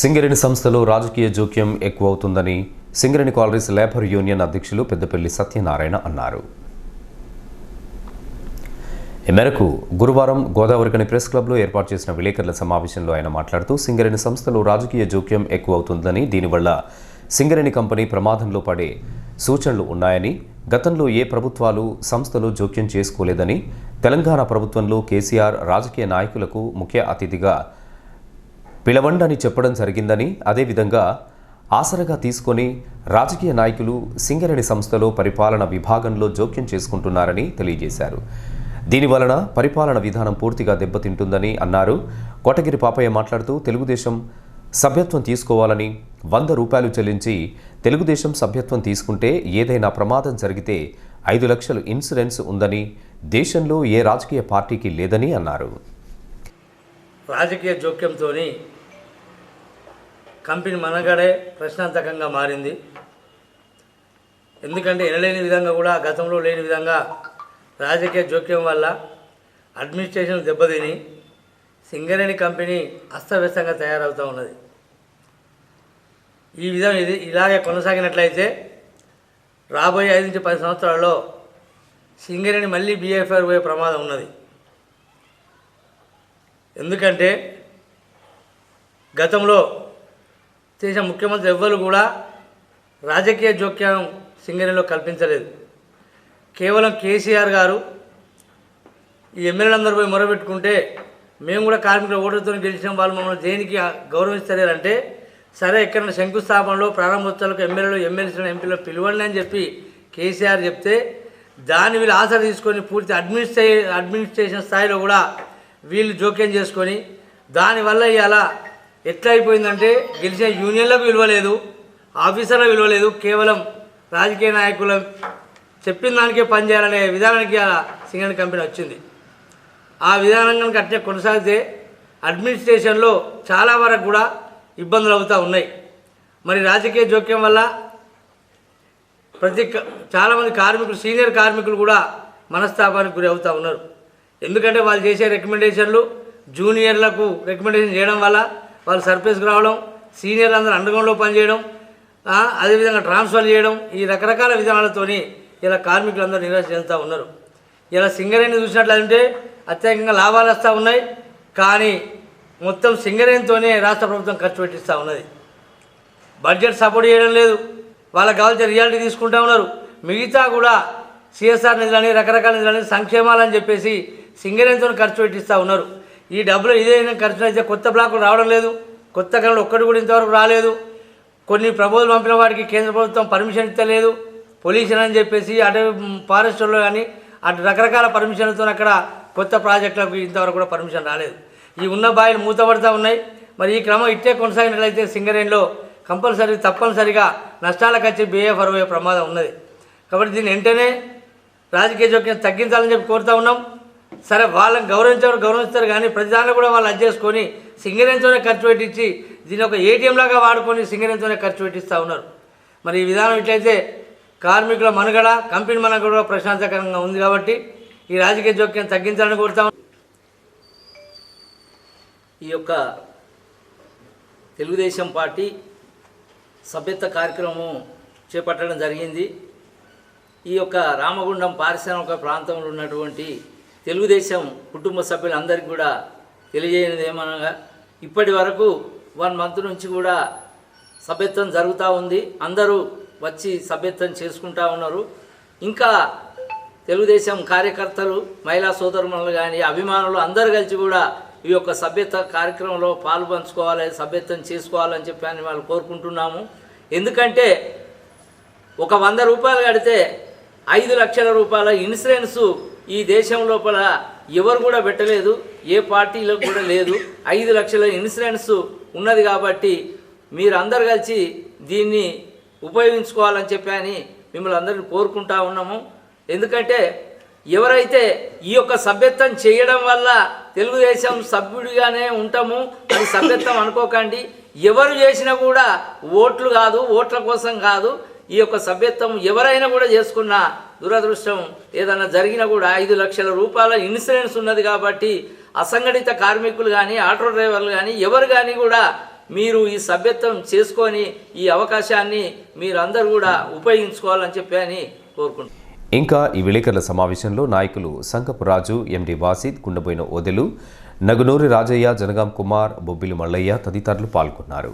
సింగరేణి సంస్థలో రాజకీయ జోక్యం ఎక్కువ అవుతుందని సింగరేణి కాలరీస్ లేబర్ యూనియన్ అధ్యక్షులు పెద్దపల్లి సత్యనారాయణ అన్నారు. ఈ మేరకు గురువారం గోదావరికని ప్రెస్ క్లబ్లో ఏర్పాటు చేసిన విలేకరుల సమావేశంలో ఆయన మాట్లాడుతూ సింగరేణి సంస్థలో రాజకీయ జోక్యం ఎక్కువ అవుతుందని దీనివల్ల సింగరేణి కంపెనీ ప్రమాదంలో పడే సూచనలు ఉన్నాయని గతంలో ఏ ప్రభుత్వాలు సంస్థలో జోక్యం చేసుకోలేదని తెలంగాణ ప్రభుత్వంలో కేసీఆర్ రాజకీయ నాయకులకు ముఖ్య అతిథిగా పిలవండని చెప్పడం జరిగిందని అదేవిధంగా ఆసరగా తీసుకొని రాజకీయ నాయకులు సింగరేణి సంస్థలో పరిపాలన విభాగంలో జోక్యం చేసుకుంటున్నారని తెలియజేశారు. దీనివలన పరిపాలన విధానం పూర్తిగా దెబ్బతింటుందని అన్నారు. కోటగిరి పాపయ్య మాట్లాడుతూ తెలుగుదేశం సభ్యత్వం తీసుకోవాలని వంద రూపాయలు చెల్లించి తెలుగుదేశం సభ్యత్వం తీసుకుంటే ఏదైనా ప్రమాదం జరిగితే ఐదు లక్షలు ఇన్సూరెన్స్ ఉందని దేశంలో ఏ రాజకీయ పార్టీకి లేదని అన్నారు. రాజకీయ జోక్యంతో కంపెనీ మనగడే ప్రశ్నార్థకంగా మారింది. ఎందుకంటే ఎనలేని విధంగా కూడా గతంలో లేని విధంగా రాజకీయ జోక్యం వల్ల అడ్మినిస్ట్రేషన్ దెబ్బతిని సింగరేణి కంపెనీ అస్తవ్యస్తంగా తయారవుతూ ఉన్నది. ఈ విధం ఇది ఇలాగే కొనసాగినట్లయితే రాబోయే ఐదు నుంచి పది సంవత్సరాల్లో సింగరేణి మళ్ళీ బీఎఫ్ఆర్ పోయే ప్రమాదం ఉన్నది. ఎందుకంటే గతంలో చేసిన ముఖ్యమంత్రి ఎవ్వరు కూడా రాజకీయ జోక్యం సింగరేణిలో కల్పించలేదు. కేవలం కేసీఆర్ గారు ఈ ఎమ్మెల్యేలందరూ పోయి మొరబెట్టుకుంటే మేము కూడా కార్మికుల ఓటర్తో గెలిచిన వాళ్ళు మమ్మల్ని దేనికి గౌరవిస్తలేరంటే సరే ఎక్కడైనా శంకుస్థాపనలో ప్రారంభోత్సవాలకు ఎమ్మెల్యేలు ఎమ్మెల్సీలను ఎంపీలు పిలవండి అని చెప్పి కేసీఆర్ చెప్తే దాన్ని వీళ్ళు ఆశ తీసుకొని పూర్తి అడ్మినిస్ట్రే అడ్మినిస్ట్రేషన్ స్థాయిలో కూడా వీళ్ళు జోక్యం చేసుకొని దానివల్ల ఇలా ఎట్లా అయిపోయిందంటే గెలిచిన యూనియన్లకు విలువ లేదు ఆఫీసర్లకు విలువలేదు కేవలం రాజకీయ నాయకుల చెప్పిన దానికే పనిచేయాలనే విధానానికి అలా సింగన్ కంపెనీ వచ్చింది. ఆ విధానం కనుక అట్లే కొనసాగితే అడ్మినిస్ట్రేషన్లో చాలా వరకు కూడా ఇబ్బందులు అవుతూ ఉన్నాయి. మరి రాజకీయ జోక్యం వల్ల ప్రతి చాలామంది కార్మికులు సీనియర్ కార్మికులు కూడా మనస్తాపానికి గురి అవుతూ ఉన్నారు. ఎందుకంటే వాళ్ళు చేసే రికమెండేషన్లు జూనియర్లకు రికమెండేషన్ చేయడం వల్ల వాళ్ళు సర్ఫేస్కి రావడం సీనియర్లు అందరూ అండర్గ్రౌండ్లో పనిచేయడం అదేవిధంగా ట్రాన్స్ఫర్ చేయడం ఈ రకరకాల విధానాలతోని ఇలా కార్మికులందరూ నిరాశ చెందుతూ ఉన్నారు. ఇలా సింగరేణి చూసినట్లయితే అత్యధికంగా లాభాలు వస్తూ ఉన్నాయి కానీ మొత్తం సింగరేణితోనే రాష్ట్ర ప్రభుత్వం ఖర్చు పెట్టిస్తూ ఉన్నది. బడ్జెట్ సపోర్ట్ చేయడం లేదు వాళ్ళకి కావాల్సిన రియాలిటీ తీసుకుంటూ ఉన్నారు. మిగతా కూడా సిఎస్ఆర్ నిధులని రకరకాల నిధులని సంక్షేమాలని చెప్పేసి సింగరేణితో ఖర్చు పెట్టిస్తూ ఉన్నారు. ఈ డబ్బులు ఇదేనా ఖర్చు అయితే కొత్త బ్లాకులు రావడం లేదు. కొత్త కళలు ఒక్కటి కూడా ఇంతవరకు రాలేదు. కొన్ని ప్రభుత్వం పంపిన వాటికి కేంద్ర ప్రభుత్వం పర్మిషన్ ఇస్తలేదు. పొల్యూషన్ అని చెప్పేసి అటు ఫారెస్ట్లో కానీ అటు రకరకాల పర్మిషన్లతో అక్కడ కొత్త ప్రాజెక్టులకు ఇంతవరకు కూడా పర్మిషన్ రాలేదు. ఈ ఉన్న బాయిలు మూతపడుతూ ఉన్నాయి. మరి ఈ క్రమం ఇట్టే కొనసాగినట్లయితే సింగరేణిలో కంపల్సరీ తప్పనిసరిగా నష్టాలకు వచ్చి బిఏఎఫ్ అరవై ప్రమాదం ఉన్నది. కాబట్టి దీన్ని వెంటనే రాజకీయ జోక్యం తగ్గించాలని చెప్పి కోరుతా ఉన్నాం. సరే వాళ్ళని గౌరవించారు గౌరవిస్తారు కానీ ప్రతిదాన్ని కూడా వాళ్ళు అడ్జేసుకొని చేసుకొని ఖర్చు పెట్టించి దీన్ని ఒక ఏటీఎం లాగా వాడుకొని సింగరేణితోనే ఖర్చు పెట్టిస్తూ ఉన్నారు. మరి ఈ విధానం ఇట్లయితే కార్మికుల మనుగడ కంపెనీ మనుగడ కూడా ప్రశాంతకరంగా ఉంది కాబట్టి ఈ రాజకీయ జోక్యం తగ్గించాలని కోరుతా ఈ యొక్క తెలుగుదేశం పార్టీ సభ్యత్వ కార్యక్రమం చేపట్టడం జరిగింది. ఈ యొక్క రామగుండం పారిశ్రామిక ప్రాంతంలో ఉన్నటువంటి తెలుగుదేశం కుటుంబ సభ్యులందరికీ కూడా తెలియజేయనిది ఏమనగా ఇప్పటి వరకు వన్ మంత్ నుంచి కూడా సభ్యత్వం జరుగుతూ ఉంది. అందరూ వచ్చి సభ్యత్వం చేసుకుంటా ఉన్నారు. ఇంకా తెలుగుదేశం కార్యకర్తలు మహిళా సోదరులు కానీ అభిమానులు అందరు కలిసి కూడా ఈ యొక్క సభ్యత్వ కార్యక్రమంలో పాల్పంచుకోవాలి సభ్యత్వం చేసుకోవాలని చెప్పి అని వాళ్ళు కోరుకుంటున్నాము. ఎందుకంటే ఒక వంద రూపాయలు కడితే ఐదు లక్షల రూపాయల ఇన్సూరెన్సు ఈ దేశం లోపల ఎవరు కూడా పెట్టలేదు ఏ పార్టీలో కూడా లేదు. ఐదు లక్షల ఇన్సూరెన్స్ ఉన్నది కాబట్టి మీరు అందరు కలిసి దీన్ని ఉపయోగించుకోవాలని చెప్పి అని మిమ్మల్ని అందరిని కోరుకుంటా ఉన్నాము. ఎందుకంటే ఎవరైతే ఈ యొక్క సభ్యత్వం చేయడం వల్ల తెలుగుదేశం సభ్యుడిగానే ఉంటాము అది సభ్యత్వం అనుకోకండి. ఎవరు చేసినా కూడా ఓట్లు కాదు ఓట్ల కోసం కాదు. ఈ యొక్క సభ్యత్వం ఎవరైనా కూడా చేసుకున్నా దురదృష్టం. ఏదైనా జరిగినా కూడా ఐదు లక్షల రూపాయల ఇన్సూరెన్స్ ఉన్నది కాబట్టి అసంఘటిత కార్మికులు కానీ ఆటో డ్రైవర్లు కానీ ఎవరు కానీ కూడా మీరు ఈ సభ్యత్వం చేసుకొని ఈ అవకాశాన్ని మీరందరూ కూడా ఉపయోగించుకోవాలని చెప్పి అని కోరుకుంటున్నాను ఇంకా ఈ విలేకరుల సమావేశంలో నాయకులు సంకపు రాజు ఎండి వాసిద్ కుండబోయిన ఓదెలు నగునూరి రాజయ్య జనగాం కుమార్ బొబ్బిలి మల్లయ్య తదితరులు పాల్గొన్నారు.